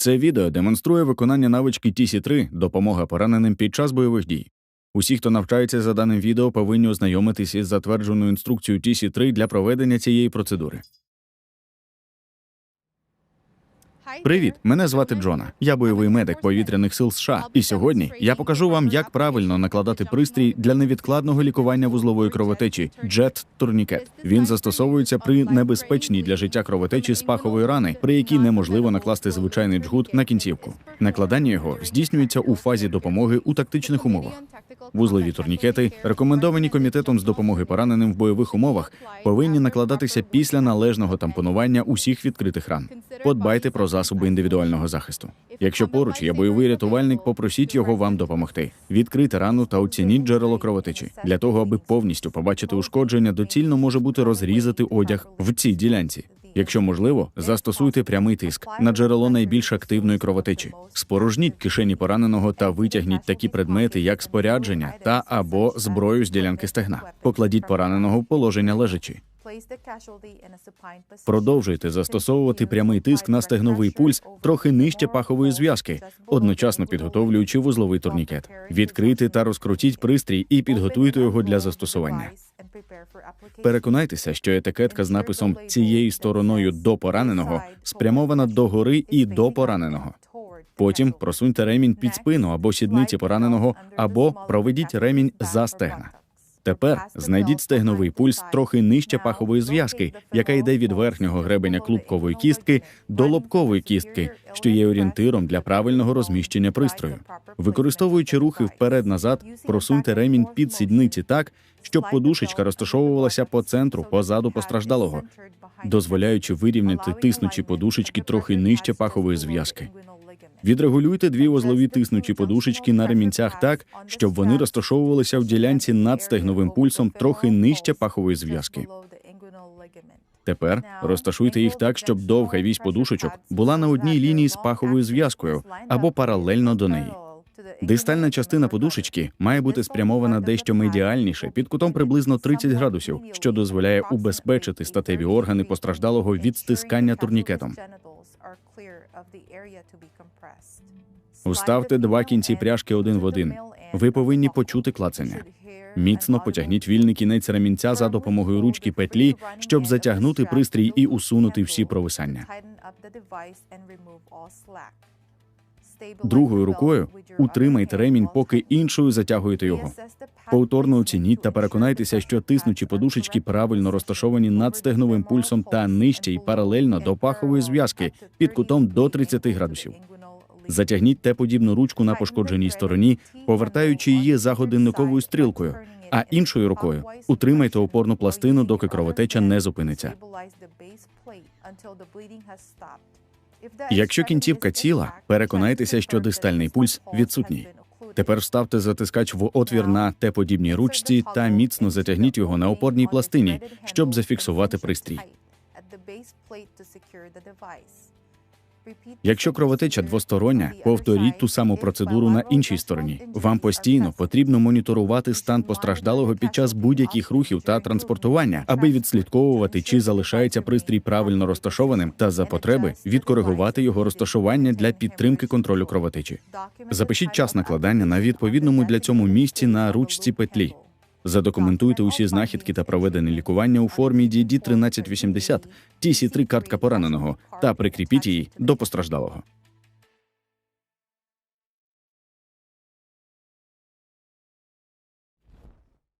Це відео демонструє виконання навички TC3 допомога пораненим під час бойових дій. Усі, хто навчається за даним відео, повинні ознайомитись із затвердженою інструкцією TC3 для проведення цієї процедури. Привіт, мене звати Джона. Я бойовий медик повітряних сил США. І сьогодні я покажу вам, як правильно накладати пристрій для невідкладного лікування вузлової кровотечі Jet Tourniquet. Він застосовується при небезпечній для життя кровотечі з пахової рани, при якій неможливо накласти звичайний джгут на кінцівку. Накладання його здійснюється у фазі допомоги у тактичних умовах. Вузлові турнікети, рекомендовані комітетом з допомоги пораненим в бойових умовах, повинні накладатися після належного тампонування усіх відкритих ран. Подбайте про засоби індивідуального захисту. Якщо поруч є бойовий рятувальник, попросіть його вам допомогти. Відкрити рану та оцініть джерело кровотечі. Для того, аби повністю побачити ушкодження, доцільно може бути розрізати одяг в цій ділянці. Якщо можливо, застосуйте прямий тиск на джерело найбільш активної кровотечі. Спорожніть кишені пораненого та витягніть такі предмети, як спорядження та або зброю з ділянки стегна. Покладіть пораненого в положення лежачи. Продовжуйте застосовувати прямий тиск на стегновий пульс трохи нижче пахової зв'язки, одночасно підготовлюючи вузловий турнікет. Відкрити та розкрутіть пристрій і підготуйте його для застосування. Переконайтеся, що етикетка з написом цією стороною до пораненого спрямована до гори і до пораненого. Потім просуньте ремінь під спину або сідниці пораненого, або проведіть ремінь за стегна. Тепер знайдіть стегновий пульс трохи нижче пахової зв'язки, яка йде від верхнього гребеня клубкової кістки до лобкової кістки, що є орієнтиром для правильного розміщення пристрою. Використовуючи рухи вперед-назад, просуньте ремінь під сідниці так, щоб подушечка розташовувалася по центру позаду постраждалого, дозволяючи вирівняти тиснучі подушечки трохи нижче пахової зв'язки. Відрегулюйте дві вузлові тиснучі подушечки на ремінцях так, щоб вони розташовувалися в ділянці над стегновим пульсом трохи нижче пахової зв'язки. Тепер розташуйте їх так, щоб довга вісь подушечок була на одній лінії з паховою зв'язкою або паралельно до неї. Дистальна частина подушечки має бути спрямована дещо медіальніше під кутом приблизно 30 градусів, що дозволяє убезпечити статеві органи постраждалого від стискання турнікетом. Уставте два кінці пряжки один в один. Ви повинні почути клацання. Міцно потягніть вільний кінець ремінця за допомогою ручки петлі, щоб затягнути пристрій і усунути всі провисання. Другою рукою утримайте ремінь, поки іншою затягуєте його. Повторно оцініть та переконайтеся, що тиснучі подушечки правильно розташовані над стегновим пульсом та нижче й паралельно до пахової зв'язки під кутом до 30 градусів. Затягніть Т-подібну ручку на пошкодженій стороні, повертаючи її за годинниковою стрілкою, а іншою рукою утримайте опорну пластину, доки кровотеча не зупиниться. Якщо кінцівка ціла, переконайтеся, що дистальний пульс відсутній. Тепер вставте затискач в отвір на Т-подібній ручці та міцно затягніть його на опорній пластині, щоб зафіксувати пристрій. Якщо кровотеча двостороння, повторіть ту саму процедуру на іншій стороні. Вам постійно потрібно моніторувати стан постраждалого під час будь-яких рухів та транспортування, аби відслідковувати, чи залишається пристрій правильно розташованим, та за потреби відкоригувати його розташування для підтримки контролю кровотечі. Запишіть час накладання на відповідному для цьому місці на ручці петлі. Задокументуйте усі знахідки та проведене лікування у формі DD 1380 TC3 картка пораненого та прикріпіть її до постраждалого.